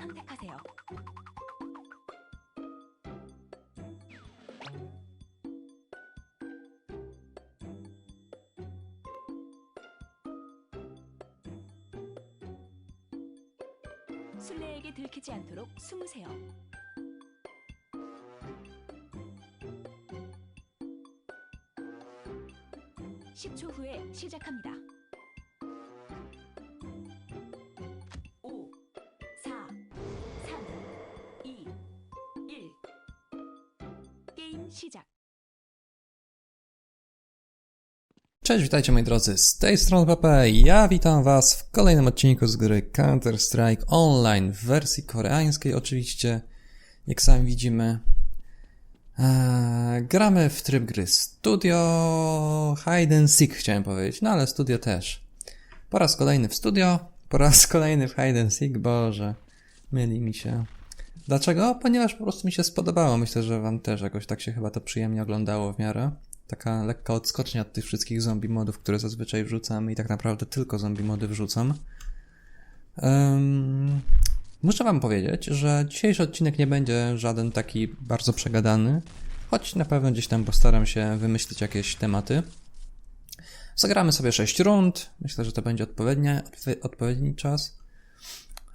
선택하세요. 술래에게 들키지 않도록 숨으세요. 10초 후에 시작합니다. Cześć, witajcie moi drodzy, z tej strony Pepe. Ja witam was w kolejnym odcinku z gry Counter-Strike Online w wersji koreańskiej oczywiście. Jak sami widzimy, eee, gramy w tryb gry Studio Hide and Seek chciałem powiedzieć, no ale studio też. Po raz kolejny w studio, po raz kolejny w Hide and Seek, boże, myli mi się. Dlaczego? Ponieważ po prostu mi się spodobało. Myślę, że wam też jakoś tak się chyba to przyjemnie oglądało w miarę. Taka lekka odskocznia od tych wszystkich zombie modów, które zazwyczaj wrzucam i tak naprawdę tylko zombie mody wrzucam. Em, muszę wam powiedzieć, że dzisiejszy odcinek nie będzie żaden taki bardzo przegadany, choć na pewno gdzieś tam postaram się wymyślić jakieś tematy. Zagramy sobie 6 rund. Myślę, że to będzie odpowiednia, odpowie- odpowiedni czas.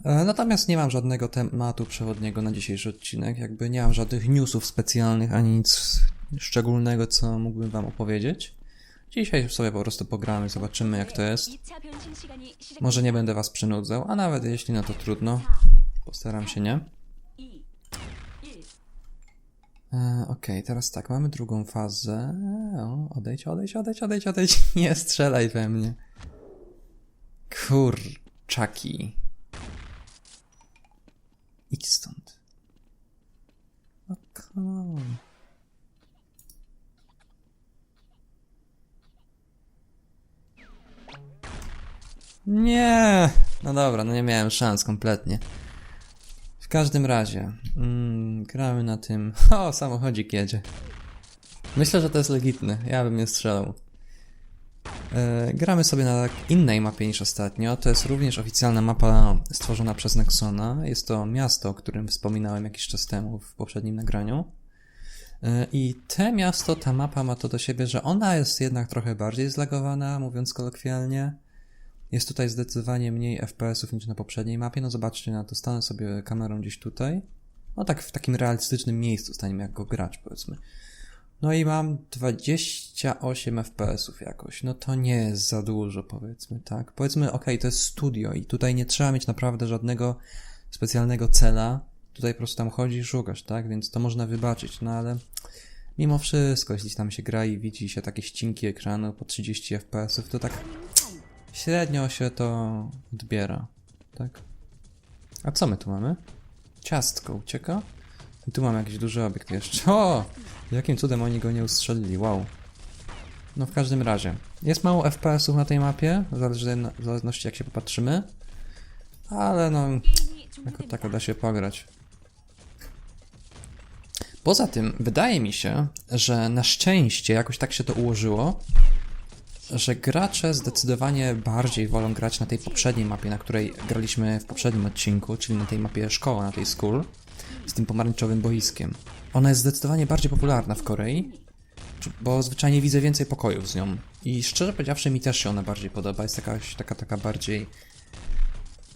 E, Natomiast nie mam żadnego tematu przewodniego na dzisiejszy odcinek. Jakby nie mam żadnych newsów specjalnych ani nic szczególnego, co mógłbym Wam opowiedzieć. Dzisiaj sobie po prostu pogramy, zobaczymy jak to jest. Może nie będę Was przynudzał, a nawet jeśli no to trudno. Postaram się nie. E, ok, teraz tak, mamy drugą fazę. Odejdź, odejdź, odejdź, odejdź, odejdź. Nie strzelaj we mnie. Kurczaki. Idź stąd. O. Nie! No dobra, no nie miałem szans kompletnie. W każdym razie, mm, gramy na tym. O, samochodzik jedzie. Myślę, że to jest legitne. Ja bym nie strzelał. E, gramy sobie na innej mapie niż ostatnio. To jest również oficjalna mapa stworzona przez Nexona. Jest to miasto, o którym wspominałem jakiś czas temu w poprzednim nagraniu. E, I te miasto, ta mapa ma to do siebie, że ona jest jednak trochę bardziej zlagowana, mówiąc kolokwialnie. Jest tutaj zdecydowanie mniej FPS-ów niż na poprzedniej mapie. No zobaczcie na to, stanę sobie kamerą gdzieś tutaj. No tak w takim realistycznym miejscu staniemy jak go grać, powiedzmy. No i mam 28 FPS-ów jakoś. No to nie jest za dużo, powiedzmy, tak? Powiedzmy, okej, to jest studio i tutaj nie trzeba mieć naprawdę żadnego specjalnego cela. Tutaj po prostu tam chodzisz szukasz, tak? Więc to można wybaczyć, no ale mimo wszystko, jeśli tam się gra i widzi się takie ścinki ekranu po 30 FPS-ów, to tak Średnio się to odbiera, tak? A co my tu mamy? Ciastko ucieka. I tu mamy jakiś duży obiekt jeszcze. O! Jakim cudem oni go nie ustrzelili, wow. No w każdym razie. Jest mało FPS-ów na tej mapie, w zależności jak się popatrzymy. Ale no, jako tako da się pograć. Poza tym, wydaje mi się, że na szczęście jakoś tak się to ułożyło, że gracze zdecydowanie bardziej wolą grać na tej poprzedniej mapie, na której graliśmy w poprzednim odcinku, czyli na tej mapie szkoła, na tej school, z tym pomarańczowym boiskiem. Ona jest zdecydowanie bardziej popularna w Korei, bo zwyczajnie widzę więcej pokojów z nią. I szczerze powiedziawszy, mi też się ona bardziej podoba. Jest jakaś taka, taka bardziej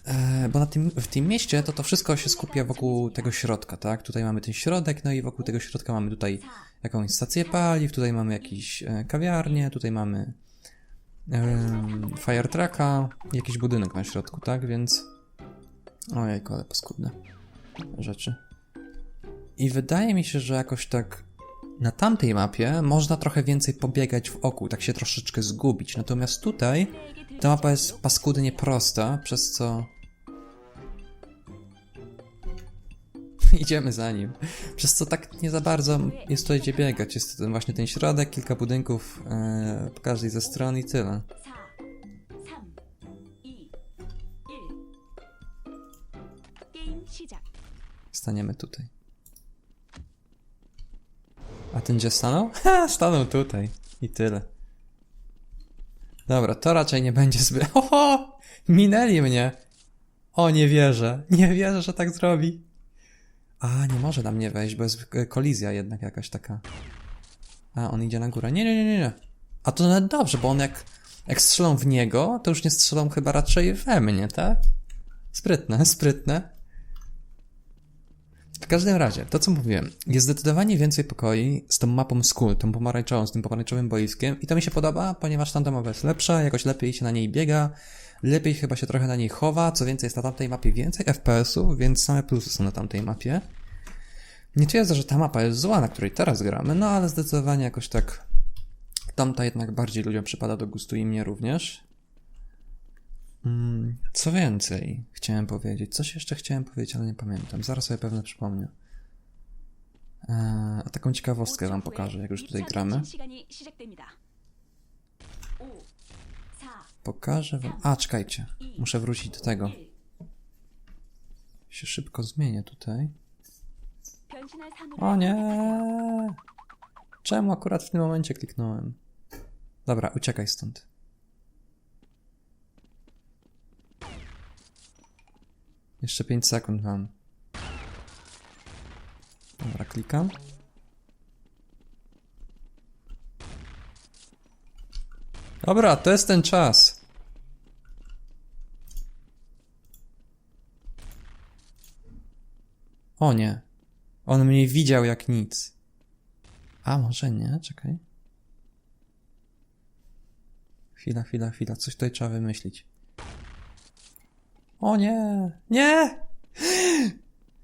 E, bo na tym, w tym mieście to to wszystko się skupia wokół tego środka, tak? Tutaj mamy ten środek, no i wokół tego środka mamy tutaj jakąś stację paliw, tutaj mamy jakieś e, kawiarnie, tutaj mamy e, fire trucka, jakiś budynek na środku, tak? Więc ojejku, ale paskudne rzeczy. I wydaje mi się, że jakoś tak na tamtej mapie można trochę więcej pobiegać wokół, tak się troszeczkę zgubić. Natomiast tutaj ta mapa jest paskudnie prosta, przez co. idziemy za nim. Przez co tak nie za bardzo jest tutaj gdzie biegać. Jest ten właśnie ten środek, kilka budynków e, po każdej ze stron i tyle. Staniemy tutaj. A ten gdzie stanął? Ha, stanął tutaj. I tyle. Dobra, to raczej nie będzie zbyt... Oho! Minęli mnie! O, nie wierzę. Nie wierzę, że tak zrobi. A, nie może na mnie wejść, bo jest e, kolizja jednak jakaś taka. A, on idzie na górę. Nie, nie, nie, nie, nie. A to nawet dobrze, bo on jak, jak strzelą w niego, to już nie strzelą chyba raczej we mnie, tak? Sprytne, sprytne. W każdym razie, to co mówiłem, jest zdecydowanie więcej pokoi z tą mapą Skull, tą pomarańczową, z tym pomarańczowym boiskiem i to mi się podoba, ponieważ tamta mapa jest lepsza, jakoś lepiej się na niej biega, lepiej chyba się trochę na niej chowa, co więcej jest na tamtej mapie więcej FPS-ów, więc same plusy są na tamtej mapie. Nie twierdzę, że ta mapa jest zła, na której teraz gramy, no ale zdecydowanie jakoś tak tamta jednak bardziej ludziom przypada do gustu i mnie również. Mm, co więcej, chciałem powiedzieć. Coś jeszcze chciałem powiedzieć, ale nie pamiętam. Zaraz sobie pewnie przypomnę. E, a taką ciekawostkę wam pokażę, jak już tutaj gramy. Pokażę wam... A, czekajcie. Muszę wrócić do tego. Się szybko zmienię tutaj. O nie! Czemu akurat w tym momencie kliknąłem? Dobra, uciekaj stąd. Jeszcze 5 sekund mam. Dobra, klikam. Dobra, to jest ten czas. O nie. On mnie widział jak nic. A może nie? Czekaj. Chwila, chwila, chwila. Coś tutaj trzeba wymyślić. O nie! Nie!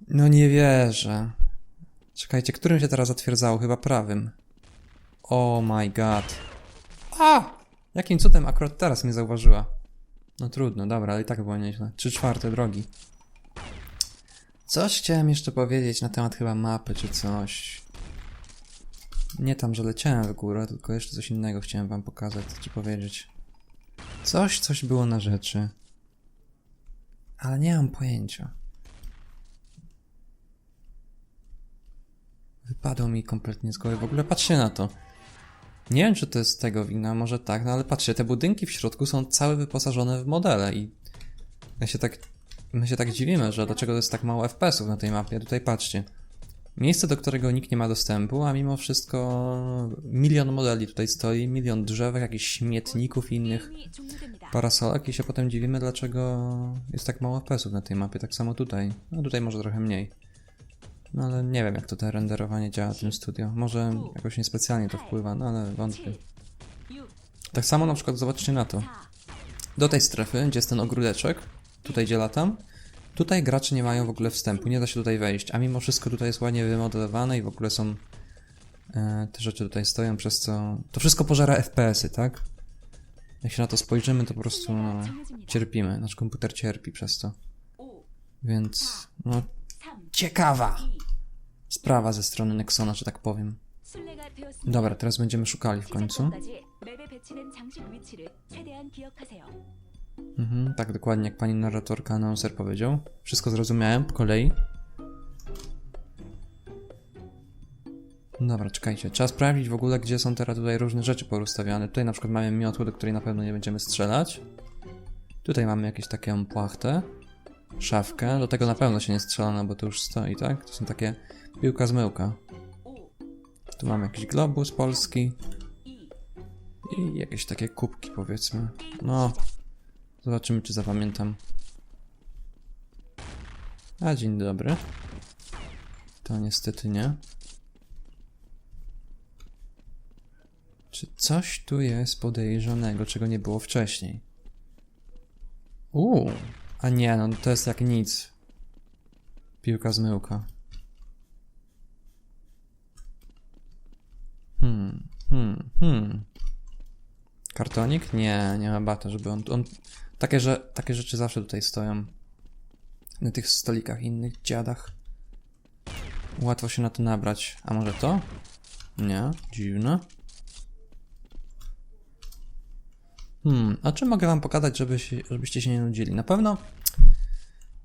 No nie wierzę. Czekajcie, którym się teraz zatwierdzało? Chyba prawym. Oh my god. A! Jakim cudem akurat teraz mnie zauważyła? No trudno, dobra, ale i tak było nieźle. Trzy czwarte drogi. Coś chciałem jeszcze powiedzieć na temat chyba mapy czy coś. Nie tam, że leciałem w górę, tylko jeszcze coś innego chciałem wam pokazać czy powiedzieć. Coś, coś było na rzeczy. Ale nie mam pojęcia. Wypadło mi kompletnie z głowy. W ogóle patrzcie na to. Nie wiem, czy to jest tego wina, może tak, no ale patrzcie, te budynki w środku są całe wyposażone w modele i ja się tak, my się tak dziwimy, że dlaczego to jest tak mało FPS-ów na tej mapie. Tutaj patrzcie. Miejsce, do którego nikt nie ma dostępu, a mimo wszystko milion modeli tutaj stoi, milion drzewek, jakichś śmietników i innych parasolek i się potem dziwimy, dlaczego jest tak mało FPS-ów na tej mapie, tak samo tutaj. No tutaj może trochę mniej. No ale nie wiem, jak to te renderowanie działa w tym studio. Może jakoś niespecjalnie to wpływa, no ale wątpię. Tak samo na przykład zobaczcie na to. Do tej strefy, gdzie jest ten ogródeczek, tutaj gdzie latam, Tutaj gracze nie mają w ogóle wstępu, nie da się tutaj wejść, a mimo wszystko tutaj jest ładnie wymodelowane i w ogóle są e, te rzeczy tutaj stoją, przez co... To wszystko pożera FPS-y, tak? Jak się na to spojrzymy, to po prostu no, cierpimy. Nasz komputer cierpi przez to. Więc, no, ciekawa sprawa ze strony Nexona, że tak powiem. Dobra, teraz będziemy szukali w końcu. Mhm, tak, dokładnie jak pani narratorka announcer powiedział. Wszystko zrozumiałem po kolei. Dobra, czekajcie. Trzeba sprawdzić w ogóle, gdzie są teraz tutaj różne rzeczy porozstawiane. Tutaj na przykład mamy miotło, do której na pewno nie będziemy strzelać. Tutaj mamy jakieś takie płachtę. Szafkę. Do tego na pewno się nie strzela, no bo to już stoi, tak? To są takie piłka zmyłka. Tu mamy jakiś globus polski. I jakieś takie kubki, powiedzmy. No, Zobaczymy, czy zapamiętam. A, dzień dobry. To niestety nie. Czy coś tu jest podejrzanego, czego nie było wcześniej? Uuu, a nie, no to jest jak nic. Piłka zmyłka. Hmm, hmm, hmm. Kartonik? Nie, nie ma bata, żeby on, on takie, że, takie rzeczy zawsze tutaj stoją. Na tych stolikach innych, dziadach. Łatwo się na to nabrać. A może to? Nie, dziwne. Hmm, a czym mogę wam pokazać, żeby się, żebyście się nie nudzili? Na pewno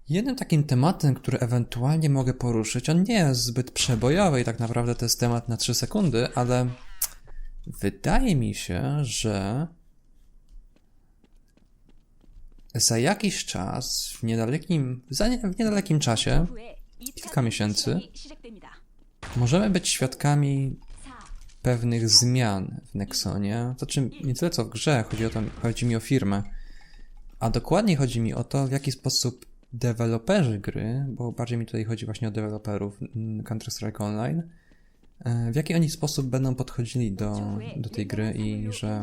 jednym takim tematem, który ewentualnie mogę poruszyć, on nie jest zbyt przebojowy i tak naprawdę to jest temat na 3 sekundy, ale wydaje mi się, że za jakiś czas, w niedalekim, za nie, w niedalekim czasie, kilka miesięcy, możemy być świadkami pewnych zmian w Nexonie. To czym nie tyle co w grze, chodzi, o to, chodzi mi o firmę. A dokładnie chodzi mi o to, w jaki sposób deweloperzy gry, bo bardziej mi tutaj chodzi właśnie o deweloperów mm, Counter-Strike Online, e, w jaki oni sposób będą podchodzili do, do tej gry i że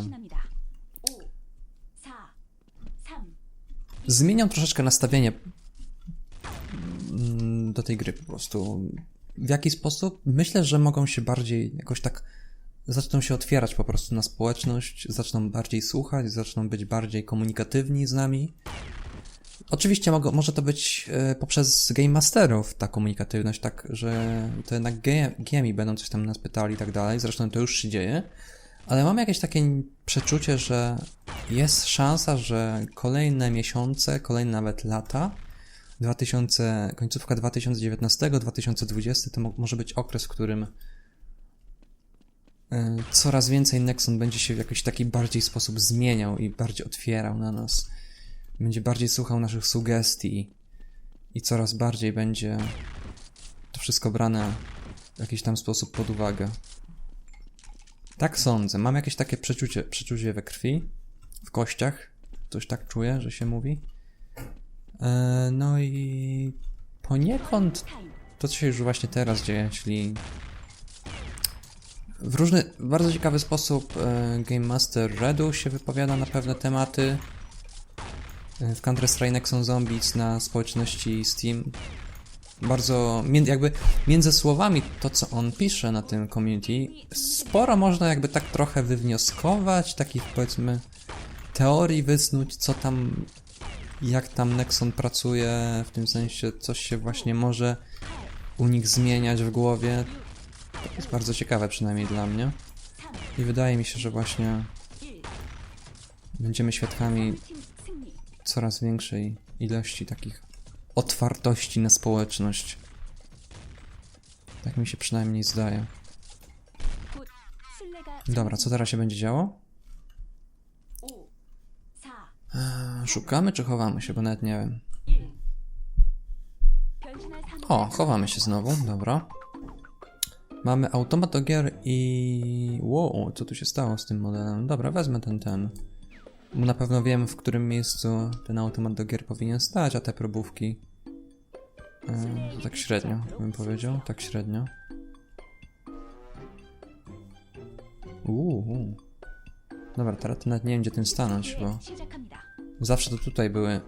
zmienią troszeczkę nastawienie mm, do tej gry po prostu. W jaki sposób? Myślę, że mogą się bardziej jakoś tak zaczną się otwierać po prostu na społeczność, zaczną bardziej słuchać, zaczną być bardziej komunikatywni z nami. Oczywiście mogą, może to być e, poprzez Game Masterów ta komunikatywność, tak, że to jednak GMI będą coś tam nas pytali i tak dalej, zresztą to już się dzieje, ale mam jakieś takie przeczucie, że jest szansa, że kolejne miesiące, kolejne nawet lata, 2000, końcówka 2019-2020 to mo- może być okres, w którym e, coraz więcej Nexon będzie się w jakiś taki bardziej sposób zmieniał i bardziej otwierał na nas. Będzie bardziej słuchał naszych sugestii i coraz bardziej będzie to wszystko brane w jakiś tam sposób pod uwagę. Tak sądzę. Mam jakieś takie przeczucie, przeczucie we krwi, w kościach. Coś tak czuję, że się mówi. E, no i poniekąd to, co się już właśnie teraz dzieje, czyli w różny, bardzo ciekawy sposób e, Game Master Redu się wypowiada na pewne tematy. E, W Counter-Strike Nexon Zombies na społeczności Steam bardzo jakby między słowami to, co on pisze na tym community, sporo można jakby tak trochę wywnioskować, takich powiedzmy teorii wysnuć, co tam, jak tam Nexon pracuje, w tym sensie coś się właśnie może u nich zmieniać w głowie. To jest bardzo ciekawe przynajmniej dla mnie. I wydaje mi się, że właśnie będziemy świadkami coraz większej ilości takich otwartości na społeczność. Tak mi się przynajmniej zdaje. Dobra, co teraz się będzie działo? Szukamy czy chowamy się, bo nawet nie wiem. O, chowamy się znowu, dobra. Mamy automat do gier i... Wow, co tu się stało z tym modelem? Dobra, wezmę ten, ten. Na pewno wiem, w którym miejscu ten automat do gier powinien stać, a te probówki Yy, tak średnio, bym powiedział. Tak średnio. Uuu. Dobra, teraz nawet nie wiem gdzie tym stanąć, bo... Zawsze to tutaj były...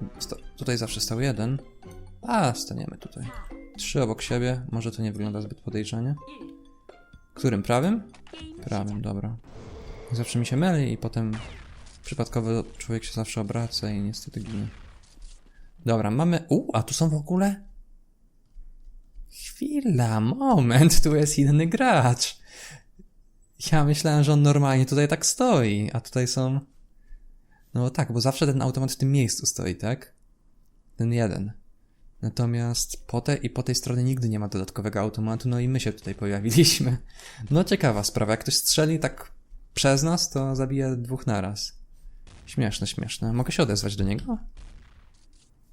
tutaj zawsze stał jeden. A, staniemy tutaj. Trzy obok siebie, może to nie wygląda zbyt podejrzanie. Którym? Prawym? Prawym, dobra. Zawsze mi się myli i potem przypadkowy człowiek się zawsze obraca i niestety ginie. Dobra, mamy... U, a tu są w ogóle? Chwila, moment, tu jest inny gracz. Ja myślałem, że on normalnie tutaj tak stoi, a tutaj są... No tak, bo zawsze ten automat w tym miejscu stoi, tak? Ten jeden. Natomiast po tej i po tej stronie nigdy nie ma dodatkowego automatu, no i my się tutaj pojawiliśmy. No ciekawa sprawa, jak ktoś strzeli tak przez nas, to zabija dwóch naraz. Śmieszne, śmieszne. Mogę się odezwać do niego?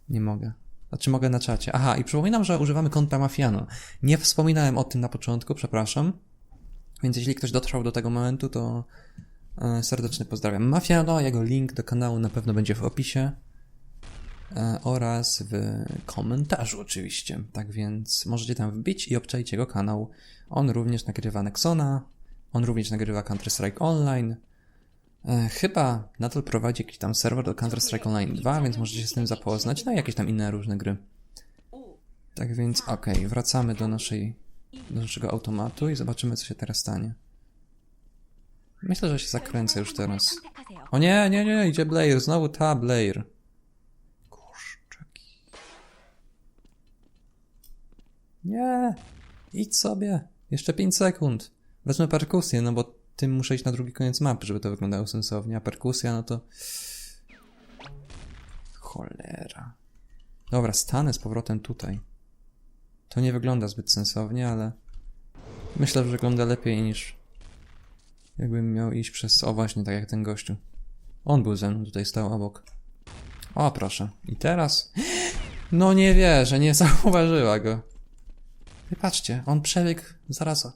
Nie mogę. Znaczy mogę na czacie. Aha, i przypominam, że używamy konta Mafiano. Nie wspominałem o tym na początku, przepraszam. Więc jeśli ktoś dotrwał do tego momentu, to e, serdecznie pozdrawiam. Mafiano, jego link do kanału na pewno będzie w opisie e, oraz w komentarzu oczywiście. Tak więc możecie tam wbić i obczaić jego kanał. On również nagrywa Nexona, on również nagrywa Counter-Strike Online. E, chyba nadal prowadzi jakiś tam serwer do Counter-Strike Online 2, więc możecie się z tym zapoznać, no i jakieś tam inne różne gry. Tak więc, okej, okay, wracamy do naszej, do naszego automatu i zobaczymy, co się teraz stanie. Myślę, że się zakręcę już teraz. O nie, nie, nie, idzie Blair, znowu ta Blair. Kurczaki. Nie, idź sobie. Jeszcze 5 sekund. Wezmę perkusję, no bo tym muszę iść na drugi koniec mapy, żeby to wyglądało sensownie, a perkusja, no to... Cholera. Dobra, stanę z powrotem tutaj. To nie wygląda zbyt sensownie, ale... Myślę, że wygląda lepiej niż... Jakbym miał iść przez... O właśnie, tak jak ten gościu. On był ze mną, tutaj stał obok. O, proszę. I teraz... No nie wierzę, nie zauważyła go. I patrzcie, on przebiegł zaraz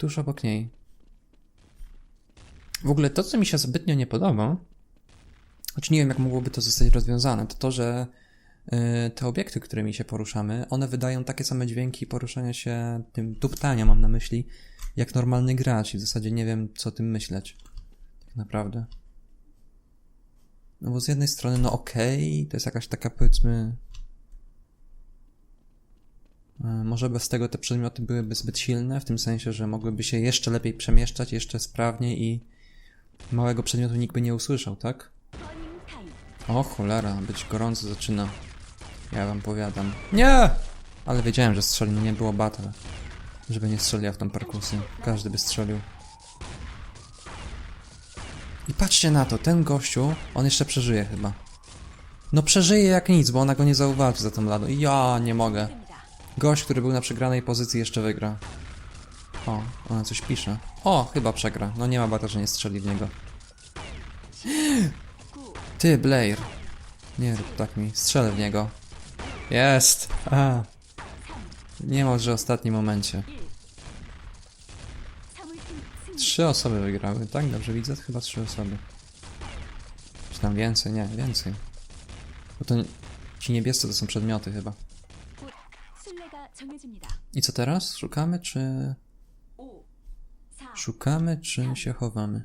tuż obok niej. W ogóle to, co mi się zbytnio nie podoba, choć nie wiem, jak mogłoby to zostać rozwiązane, to to, że y, te obiekty, którymi się poruszamy, one wydają takie same dźwięki poruszania się, tym tuptania mam na myśli, jak normalny gracz i w zasadzie nie wiem, co o tym myśleć. Tak naprawdę. No bo z jednej strony, no okej, to jest jakaś taka powiedzmy. e, Może bez tego te przedmioty byłyby zbyt silne, w tym sensie, że mogłyby się jeszcze lepiej przemieszczać, jeszcze sprawniej i Małego przedmiotu nikt by nie usłyszał, tak? O cholera, być gorąco zaczyna. Ja wam powiadam. Nie! Ale wiedziałem, że strzeli, no nie było battle. Żeby nie strzeliła w tą perkusję. Każdy by strzelił. I patrzcie na to, ten gościu, on jeszcze przeżyje chyba. No przeżyje jak nic, bo ona go nie zauważy za tą ladą. Ja nie mogę. Gość, który był na przegranej pozycji jeszcze wygra. O, ona coś pisze. O, chyba przegra. No nie ma bata, że nie strzeli w niego. Ty, Blair. Nie rób tak mi. Strzelę w niego. Jest! Nie może ostatnim momencie. Trzy osoby wygrały, tak? Dobrze widzę? Chyba trzy osoby. Czy tam więcej? Nie, więcej. Bo to ci niebiescy to są przedmioty chyba. I co teraz? Szukamy czy... Szukamy, czy się chowamy?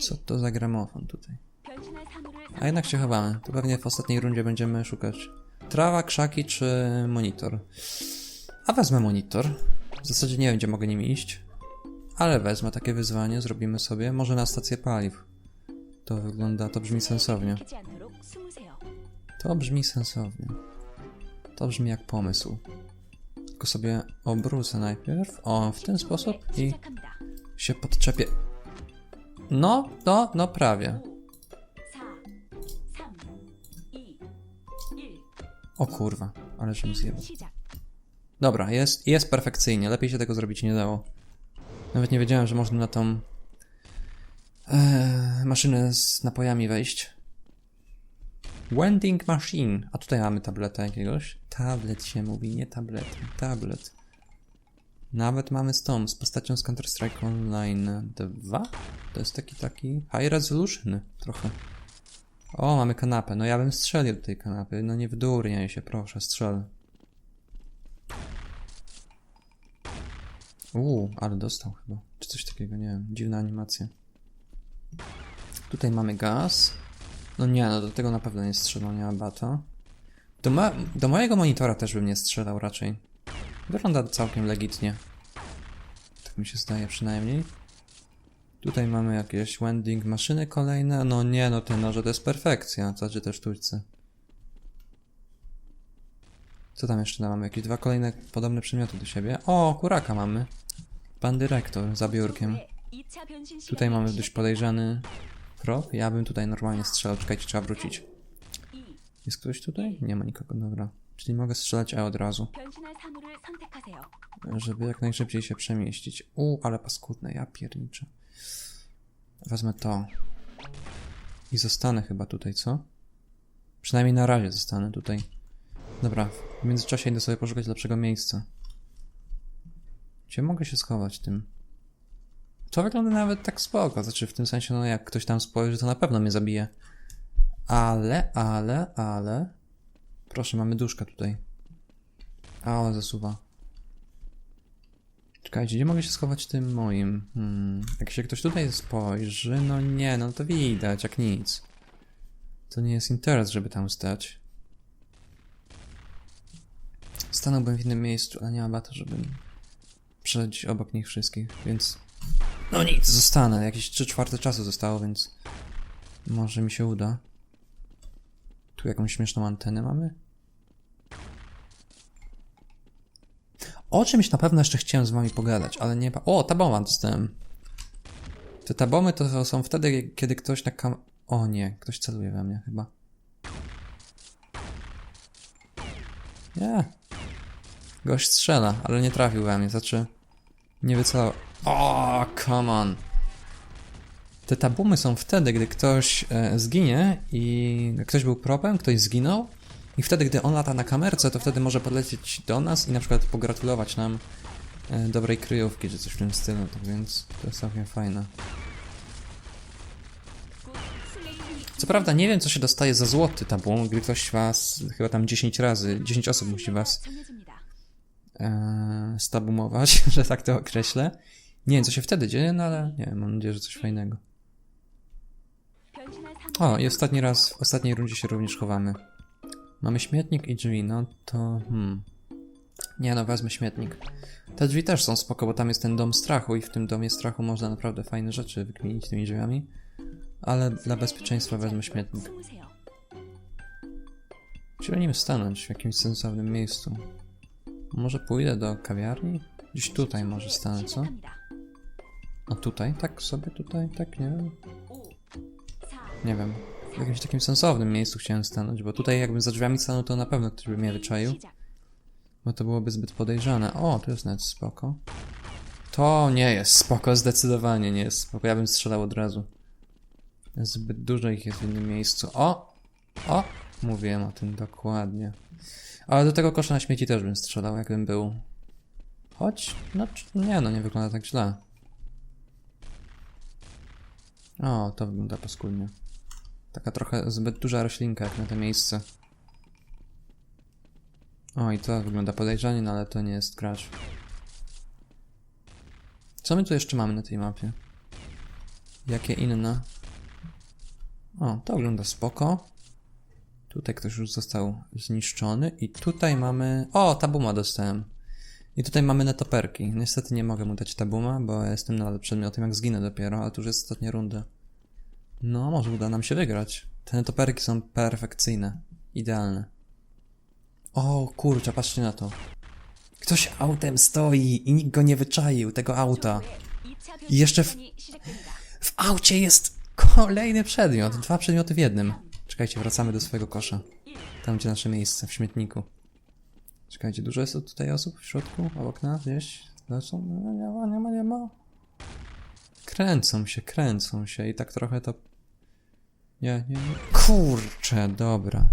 Co to za gramofon tutaj? A jednak się chowamy. To pewnie w ostatniej rundzie będziemy szukać. Trawa, krzaki czy monitor? A wezmę monitor. W zasadzie nie wiem, gdzie mogę nim iść. Ale wezmę takie wyzwanie, zrobimy sobie. Może na stację paliw. To wygląda, to brzmi sensownie. To brzmi sensownie. To brzmi jak pomysł tylko sobie obrócę najpierw. O, w ten sposób i się podczepię. No, no, no prawie. O kurwa, ale się zjebał. Dobra, jest, jest perfekcyjnie. Lepiej się tego zrobić nie dało. Nawet nie wiedziałem, że można na tą e, maszynę z napojami wejść. Wending machine. A tutaj mamy tableta jakiegoś. Tablet się mówi, nie tablet. Tablet. Nawet mamy z tą, z postacią z Counter-Strike Online 2. To jest taki, taki high resolution trochę. O, mamy kanapę. No ja bym strzelił do tej kanapy. No nie wdurniaj się, proszę, strzel. Uuu, ale dostał chyba. Czy coś takiego, nie wiem. Dziwna animacja. Tutaj mamy gaz. No nie, no do tego na pewno nie strzelał, nie ma bata. Do, ma do mojego monitora też bym nie strzelał raczej. Wygląda całkiem legitnie. Tak mi się zdaje przynajmniej. Tutaj mamy jakieś wending maszyny kolejne. No nie, no te noże to jest perfekcja. Co czy te sztućce? Co tam jeszcze no, mamy? Jakieś dwa kolejne podobne przedmioty do siebie. O, kuraka mamy. Pan dyrektor za biurkiem. Tutaj mamy dość podejrzany prop. Ja bym tutaj normalnie strzelał. Czekajcie, trzeba wrócić. Jest ktoś tutaj? Nie ma nikogo, dobra. Czyli mogę strzelać E od razu. Żeby jak najszybciej się przemieścić. U, ale paskudne, ja pierniczę. Wezmę to. I zostanę chyba tutaj, co? Przynajmniej na razie zostanę tutaj. Dobra, w międzyczasie idę sobie poszukać lepszego miejsca. Gdzie mogę się schować tym? To wygląda nawet tak spoko, znaczy w tym sensie, no jak ktoś tam spojrzy, to na pewno mnie zabije. Ale, ale, ale... Proszę, mamy duszka tutaj. Ale zasuwa. Czekajcie, gdzie mogę się schować tym moim? Hmm. Jak się ktoś tutaj spojrzy, no nie, no to widać, jak nic. To nie jest interes, żeby tam stać. Stanąłbym w innym miejscu, ale nie ma bata, żeby przejść obok nich wszystkich, więc... No nic, zostanę. Jakieś 3 czwarte czasu zostało, więc... Może mi się uda. Tu jakąś śmieszną antenę mamy? O czymś na pewno jeszcze chciałem z wami pogadać, ale nie... O, taboma dostałem. Te tabomy to są wtedy, kiedy ktoś na kam... O nie, ktoś celuje we mnie chyba. Nie. Gość strzela, ale nie trafił we mnie, znaczy... Nie wycelował. O, come on. Te tabumy są wtedy, gdy ktoś e, zginie i ktoś był propem, ktoś zginął i wtedy, gdy on lata na kamerce, to wtedy może podlecieć do nas i na przykład pogratulować nam e, dobrej kryjówki, czy coś w tym stylu, tak więc to jest całkiem fajne. Co prawda nie wiem, co się dostaje za złoty tabum, gdy ktoś was, chyba tam 10 razy, 10 osób musi was e, stabumować, że tak to określę. Nie wiem, co się wtedy dzieje, no ale nie wiem, mam nadzieję, że coś fajnego. O, i ostatni raz, w ostatniej rundzie się również chowamy. Mamy śmietnik i drzwi, no to... Hmm. Nie no, wezmę śmietnik. Te drzwi też są spoko, bo tam jest ten dom strachu i w tym domie strachu można naprawdę fajne rzeczy wykminić tymi drzwiami. Ale dla bezpieczeństwa wezmę śmietnik. Chciałem nim stanąć w jakimś sensownym miejscu. Może pójdę do kawiarni? Gdzieś tutaj może stanę, co? A tutaj? Tak sobie tutaj? Tak, nie? wiem. Nie wiem. W jakimś takim sensownym miejscu chciałem stanąć, bo tutaj jakbym za drzwiami stanął, to na pewno ktoś by mnie wyczaił. Bo to byłoby zbyt podejrzane. O, tu jest nawet spoko. To nie jest spoko, zdecydowanie nie jest spoko. Ja bym strzelał od razu. Zbyt dużo ich jest w innym miejscu. O! O! Mówiłem o tym dokładnie. Ale do tego kosza na śmieci też bym strzelał, jakbym był. Choć, no nie no, nie wygląda tak źle. O, to wygląda paskudnie. Taka trochę zbyt duża roślinka jak na to miejsce. O, i to wygląda podejrzanie, no ale to nie jest gracz. Co my tu jeszcze mamy na tej mapie? Jakie inne? O, to wygląda spoko. Tutaj ktoś już został zniszczony i tutaj mamy... O, tabuma dostałem. I tutaj mamy netoperki. Niestety nie mogę mu dać tabuma, bo jestem nadal przedmiotem, jak zginę dopiero, ale to już jest ostatnia runda. No, może uda nam się wygrać. Te netoperki są perfekcyjne. Idealne. O kurczę, patrzcie na to. Ktoś autem stoi i nikt go nie wyczaił, tego auta. I jeszcze w... W aucie jest kolejny przedmiot. Dwa przedmioty w jednym. Czekajcie, wracamy do swojego kosza. Tam, gdzie nasze miejsce, w śmietniku. Czekajcie, dużo jest tutaj osób w środku, obok nas, gdzieś? Lecą? No, nie ma, nie ma, nie ma. Kręcą się, kręcą się i tak trochę to... Nie, nie, nie. Kurczę, dobra.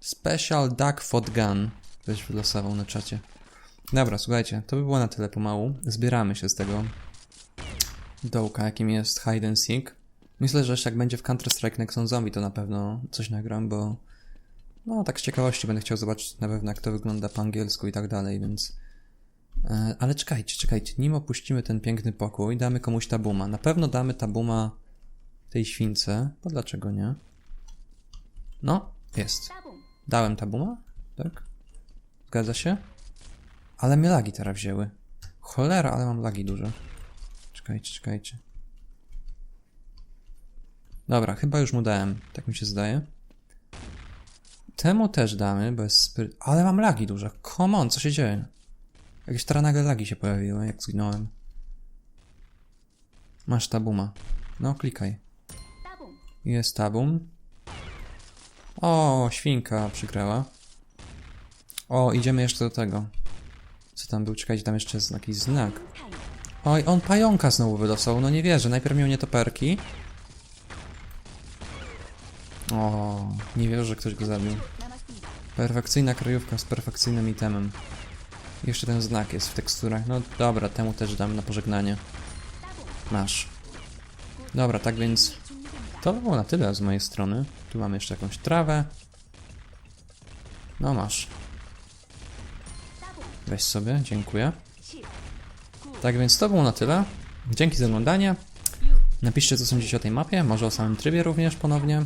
Special Duck Fod Gun. Ktoś wylosował na czacie. Dobra, słuchajcie, to by było na tyle pomału. Zbieramy się z tego dołka, jakim jest Hide and Seek. Myślę, że jak będzie w Counter-Strike Nexon Zombie, to na pewno coś nagram, bo no tak z ciekawości będę chciał zobaczyć na pewno jak to wygląda po angielsku i tak dalej, więc... E, ale czekajcie, czekajcie, nim opuścimy ten piękny pokój, damy komuś tabuma. Na pewno damy tabuma tej śwince, bo dlaczego nie? No, jest. Dałem tabuma? Tak? Zgadza się? Ale mnie lagi teraz wzięły. Cholera, ale mam lagi duże. Czekajcie, czekajcie. Dobra, chyba już mu dałem. Tak mi się zdaje. Temu też damy, bo jest... Spry... Ale mam lagi duże. Come on, co się dzieje? Jakieś taranaga lagi się pojawiły, jak zginąłem. Masz tabuma. No, klikaj. Jest tabum. O, świnka przygrała. O, idziemy jeszcze do tego. Co tam był? Czekajcie, tam jeszcze jest jakiś znak. Oj, on pająka znowu wydostał, no nie wierzę. Najpierw miał nietoperki, o, nie wierzę, że ktoś go zabił. Perfekcyjna kryjówka z perfekcyjnym itemem. Jeszcze ten znak jest w teksturach. No dobra, temu też dam na pożegnanie. Masz. Dobra, tak więc to było na tyle z mojej strony. Tu mamy jeszcze jakąś trawę. No masz. Weź sobie, dziękuję. Tak więc to było na tyle. Dzięki za oglądanie. Napiszcie co sądzicie o tej mapie, może o samym trybie również ponownie.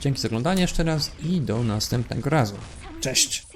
Dzięki za oglądanie jeszcze raz i do następnego razu. Cześć!